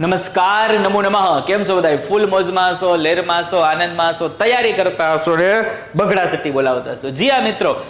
નમસ્કાર, નમો નમઃ. કેમ છો બધા ફૂલ મોજમાં છો, લેરમાં છો, આનંદમાં છો, તૈયારી કરતા હશો ને? બગડા સટી બોલાવતા હશો. જી આ મિત્રો.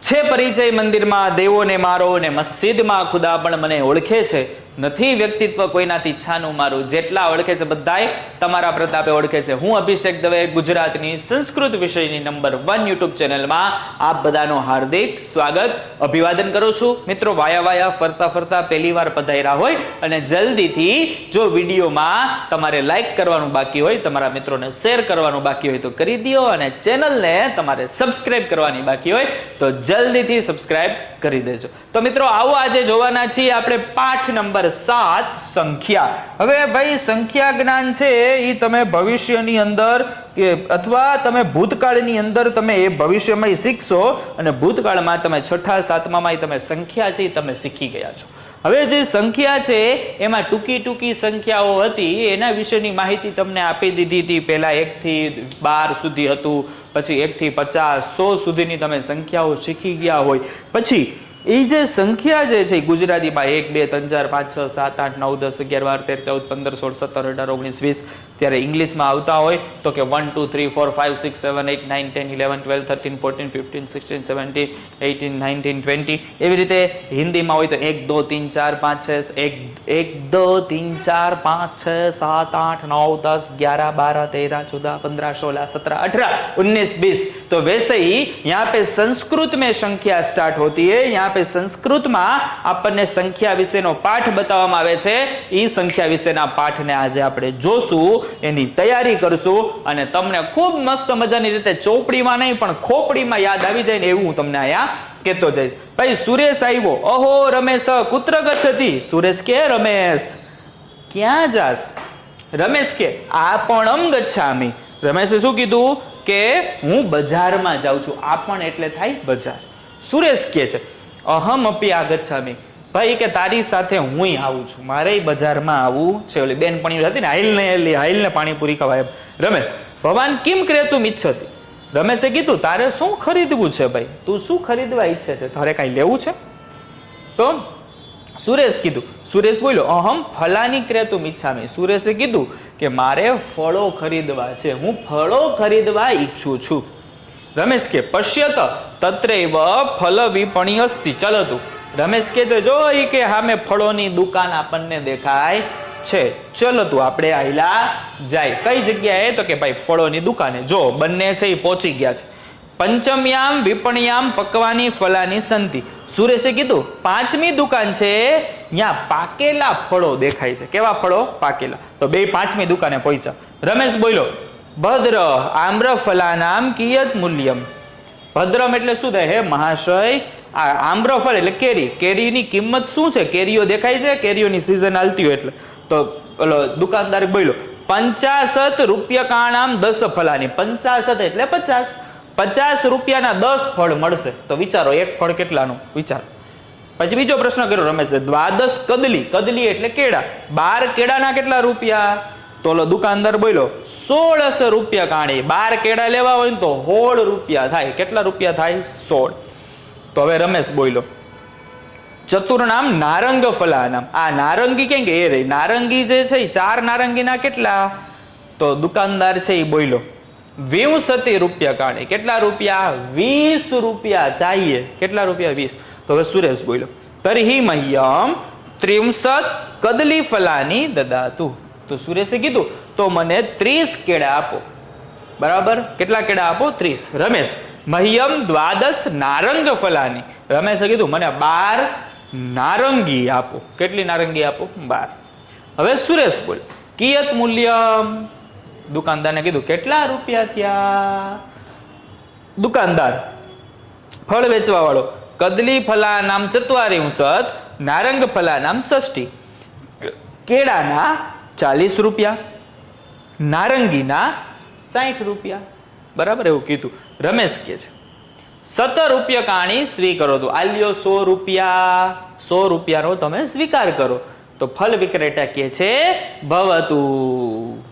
છે પરિચય મંદિરમાં દેવોને મારો ને મસ્જિદમાં ખુદા પણ મને ઓળખે છે. નથી વ્યક્તિત્વ કોઈનાથી છાનું મારું. જેટલા ઓળખે છે બધાય તમારા પ્રતાપે ઓળખે છે. હું અભિષેક દવે ગુજરાતની સંસ્કૃત વિષયની નંબર વન યુટ્યુબ ચેનલમાં આપ બધાનો હાર્દિક સ્વાગત. અભિવાદન કરું છું. મિત્રો, વાયા વાયા ફરતા ફરતા પહેલી વાર પધાર્યા હોય અને જલ્દીથી જો વિડીયોમાં તમારે લાઈક કરવાનું બાકી હોય, તમારા મિત્રોને શેર કરવાનું બાકી હોય તો કરી દો અને ચેનલને તમારે સબસ્ક્રાઇબ કરવાની બાકી હોય તો જલ્દીથી સબસ્ક્રાઇબ કરી દેજો. તો મિત્રો, આવો આજે જોવાના છીએ આપણે પાઠ નંબર સાત, સંખ્યા. હવે ભાઈ, સંખ્યા જ્ઞાન છે એ તમે ભવિષ્યની અંદર કે અથવા તમે ભૂતકાળની અંદર તમે એ ભવિષ્યમાં શીખશો અને ભૂતકાળમાં તમે છઠ્ઠા સાતમામાં તમે સંખ્યા છે એ તમે શીખી ગયા છો. હવે જે સંખ્યા છે, એમાં ટૂંકી ટૂંકી સંખ્યાઓ હતી. એના વિશેની માહિતી તમને આપી દીધી હતી. પહેલા એકથી બાર સુધી હતું પછી એક થી પચાસ, સો સુધીની તમે સંખ્યાઓ શીખી ગયા હોય. પછી એ જે સંખ્યા જે છે ગુજરાતીમાં એક, બે, ત્રણ, ચાર, પાંચ, છ, સાત, આઠ, નવ, દસ, અગિયાર, બાર, તેર, ચૌદ, પંદર, સોળ, સત્તર, અઢાર, ઓગણીસ, વીસ ત્યારે ઇંગ્લિશમાં આવતા હોય તો કે one two three four five six seven eight nine ten eleven twelve thirteen fourteen fifteen sixteen seventeen eighteen nineteen twenty એવી રીતે હિન્દીમાં હોય તો એક દો તીન ચાર પાંચ છ એક એક દો તીન ચાર પાંચ છ સાત આઠ નौ दस ग्यारह बारह तेरह चौदह पंद्रह सोलह सत्रह अठारह उन्नीस बीस तो वैसे ही यहाँ पे संस्कृत में संख्या स्टार्ट होती है यहाँ पे संस्कृत માં આપણને સંખ્યા વિશેનો પાઠ બતાવવામાં આવે છે એ સંખ્યા વિશેના પાઠને આજે આપણે જોશું એની તૈયારી કરશું અને તમને ખૂબ મસ્ત મજાની રીતે ચોપડીમાં નહીં, પણ ખોપડીમાં યાદ આવી જાય ને એવું હું તમને અહીંયા કહેતો જઈશ. ભાઈ, સુરેશ આવ્યો. અહો, રમેશ કુત્ર ગચ્છતી સુરેશ કે, રમેશ, ક્યાં જાસ રમેશ કે આપણમ ગચ્છામી રમેશે શું કીધું? કે, હું બજારમાં જાઉં છું. આપણ એટલે થાય બજાર. સુરેશ કે છે, અહમ અપી આગચ્છામી ભાઈ, કે તારી સાથે હુંય આવું છું. મારે બજારમાં આવું છે. ઓલી બેનપણી હતી ને હાઈલ ને એલી હાઈલ ને પાણીપુરી ખવાય રમેશ ભગવાન કેમ કરે તું ઈચ્છતી રમેશે કીધું, તારે શું ખરીદવું છે ભાઈ? તું શું ખરીદવા ઈચ્છે છે? તારે કાંઈ લેવું છે? તો સુરેશ કીધું, સુરેશ બોલ્યો, અહમ ફલાની ક્રેતુ ઈચ્છામી સુરેશે કીધું કે, મારે ફળો ખરીદવા છે. હું ફળો ખરીદવા ઈચ્છું છું. રમેશ કે, પશ્યત, તત્રૈવ ફલ વિપણી અસ્તિ ચલતું રમેશ કે જો ઈ કે સામે ફળોની દુકાન આપણને દેખાય છે. ચલતું આપણે આયલા જાય. કઈ જગ્યાએ? તો કે ભાઈ ફળોની દુકાને. જો, બંને છે એ પહોંચી ગયા છે. પંચમયામ, વિપણ્યામ, પકવાની ફલાની સંતિ સુરેશે કીધું, પાંચમી દુકાન છે ત્યાં પાકેલા ફળો દેખાય છે. કેવા ફળો? પાકેલા. તો બે પાંચમી દુકાને પહોંચ્યા. રમેશ બોલ્યો, ભદ્ર, આમ્ર ફલાનામ કિયત મૂલ્યમ. ભદ્રમ એટલે શું થાય? હે મહાશય આ આમ્રફળ એટલે કેરી. કેરીની કિંમત શું છે? કેરીઓ દેખાય છે? કેરીઓની સિઝન હાલતી હોય એટલે. તો ઓલો દુકાનદાર બોલ્યો પંચાસત રૂપિયા કાણામ દસ ફલાની. પંચાસત એટલે પચાસ. પચાસ રૂપિયાના દસ ફળ મળશે. તો વિચારો, એક ફળ કેટલાનું? વિચારો. પછી બીજો પ્રશ્ન કર્યો રમેશે, દ્વાદશ કદલી. કદલી એટલે કેળા. બાર કેળાના કેટલા રૂપિયા? તો ઓલો દુકાનદાર બોલ્યો, સોળસ રૂપિયા કાણી. બાર કેળા લેવા હોય ને તો સોળ રૂપિયા થાય. કેટલા રૂપિયા થાય? સોળ. તો હવે રમેશ બોલ્યો. ચતુર્નામ નારંગ ફલાનામ આ નારંગી કેમ કે એ રહી? નારંગી જે છે એ ચાર નારંગીના કેટલા? તો દુકાનદાર છે એ બોલ્યો વિંસતી રૂપિયા કાઢે. કેટલા રૂપિયા? વીસ રૂપિયા ચાહીએ. કેટલા રૂપિયા? વીસ. તો હવે સુરેશ બોલ્યો, તરહી મહ્યમ ત્રિમસત કદલી ફલાની દદાતું તો સુરેશે કીધું, તો મને ત્રીસ કેળા આપો. બરાબર? કેટલા કેળા આપો? ત્રીસ. રમેશ મહ્યમ દ્વાદશ નારંગ ફલાની. રમેશે કીધું, મને બાર નારંગી આપો. કેટલી નારંગી આપો? બાર. હવે સુરેશ બોલ, કિયત મૂલ્યમ. દુકાનદારને કીધું, કેટલા રૂપિયા થયા? દુકાનદાર, ફળ વેચવા વાળો કદલી ફલા નામ ચત્વારી ઉસત નારંગ ફલા નામ ષષ્ઠી. કેળાના ચાલીસ રૂપિયા, નારંગીના સાઠ રૂપિયા. બરાબર? એવું કીધું. રમેશ કે છે, સત્તર રૂપિયા કાણી સ્વીકારો. તો આલ્યો સો રૂપિયા. સો રૂપિયાનો તમે સ્વીકાર કરો. તો ફલ વિક્રેતા કે છે ભવતું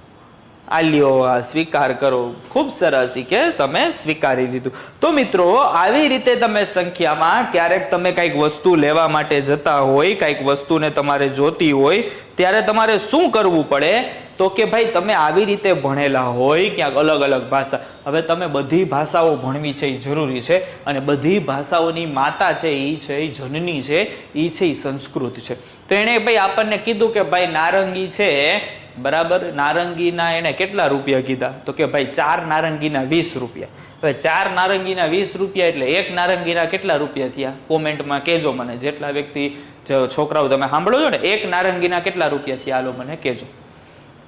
આલ્યો સ્વીકાર કરો. ખૂબ સરસ કે તમે સ્વીકારી લીધું તો મિત્રો, આવી રીતે તમે સંખ્યામાં ક્યારેક તમે કંઈક વસ્તુ લેવા માટે જતા હોય, કંઈક વસ્તુને તમારે જોતી હોય, ત્યારે તમારે શું કરવું પડે? તો કે ભાઈ તમે આવી રીતે ભણેલા હોય ક્યાંક અલગ અલગ ભાષા. હવે તમે બધી ભાષાઓ ભણવી છે એ જરૂરી છે અને બધી ભાષાઓની માતા છે એ છે, એ જનની છે, એ છે, એ સંસ્કૃત છે. તો એણે ભાઈ આપણને કીધું કે ભાઈ નારંગી છે, બરાબર? નારંગીના એણે કેટલા રૂપિયા કીધા? તો કે ભાઈ ચાર નારંગીના વીસ રૂપિયા. હવે ચાર નારંગીના વીસ રૂપિયા એટલે એક નારંગીના કેટલા રૂપિયા થયા? કોમેન્ટમાં કહેજો મને, જેટલા વ્યક્તિ, છોકરાઓ, તમે સાંભળો છો ને, એક નારંગીના કેટલા રૂપિયા થયા? હાલો મને કહેજો.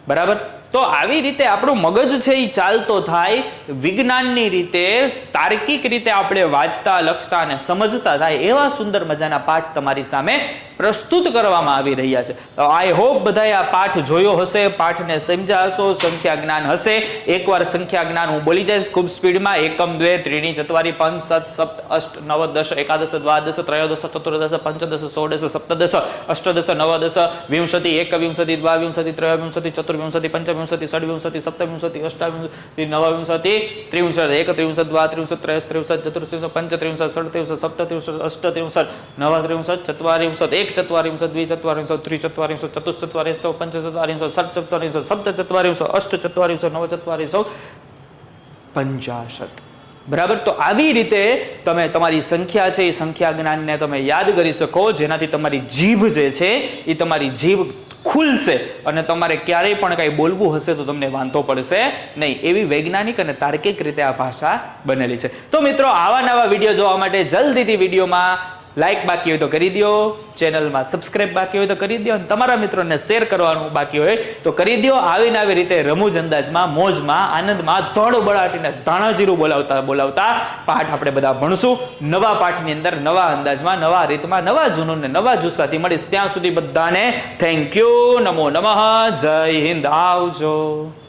બરાબર? તો આવી રીતે આપણું મગજ છે એ ચાલતો થાય, વિજ્ઞાનની રીતે, તાર્કિક રીતે આપણે વાંચતા, લખતા અને સમજતા થાય એવા સુંદર મજાના પાઠ તમારી સામે પ્રસ્તુત કરવામાં આવી રહ્યા છે. આઈ હોપ બધાએ આ પાઠ જોયો હશે, પાઠને સમજ્યા હશો સંખ્યા જ્ઞાન હશે. એકવાર સંખ્યા જ્ઞાન હું બોલી જઈશ ખૂબ સ્પીડમાં. એકમ દ્વે ત્રીણી, ચત્વારી, પંચ, સત, સપ્ત, અષ્ટ, નવ દશ એકાદશ, દ્વાદશ, ત્રયોદશ, ચતુર્દશ, પંચદશ ષોડશ સપ્તદશ, અષ્ટદશ, નવદશ, વિંશતિ, એકવિંશતિ, દ્વાવિંશતિ, ત્રયોવિંશતિ, ચતુર્વિંશતિ, પંચવિંશતિ, ષડવિંશતિ, સપ્તવિંશતિ, અષ્ટાવિંશતિ, નવવિંશતિ, ત્રિવિંશત એક ત્રિવિંશત દ્વા ત્રિવિંશત ત્રયસ ત્રિવિંશત ચતુર્ત્રિંશત પંચ ત્રિવિંશત ષડ સપ્ત ત્રિવિંશત અષ્ટ ત્રિવિંશત નવ ત્રિવિંશત ચત્વારિંશત એક ચત્વારિંશત દ્વિ ચત્વારિંશત ત્રિ ચતુશ્ચત્વારિંશત પંચ ચત્વારિંશત ષટ ચત્વારિંશત સપ્ત ચત્વારિંશત અષ્ટ ચત્વારિંશત નવ ચત્વારિંશત પંચાશત. બરાબર? તો આવી રીતે તમે તમારી સંખ્યા છે, એ સંખ્યા જ્ઞાનને તમે યાદ કરી શકો, જેનાથી તમારી જીભ જે છે, એ તમારી જીભ ખુલશે અને તમારે ક્યારેય પણ કાંઈ બોલવું હશે તો તમને વાંધો પડશે નહીં. એવી વૈજ્ઞાનિક અને તાર્કિક રીતે આ ભાષા બનેલી છે. તો મિત્રો, આવા નવા વીડિયો જોવા માટે જલ્દીથી વિડીયોમાં લાઈક બાકી હોય તો કરી દો ચેનલમાં સબસ્ક્રાઇબ બાકી હોય તો કરી દો અને તમારા મિત્રોને શેર કરવાનું બાકી હોય તો કરી દો આવીને આવી રીતે રમૂજ અંદાજમાં, મોજમાં, આનંદમાં ધોળ બળાટીને ધાણાજીરું બોલાવતા બોલાવતા પાઠ આપણે બધા ભણશું. નવા પાઠની અંદર, નવા અંદાજમાં, નવા રીતમાં, નવા જૂનૂનને નવા જુસ્સાથી મળીશ. ત્યાં સુધી બધાને થેન્ક યુ નમો નમઃ. જય હિન્દ. આવજો.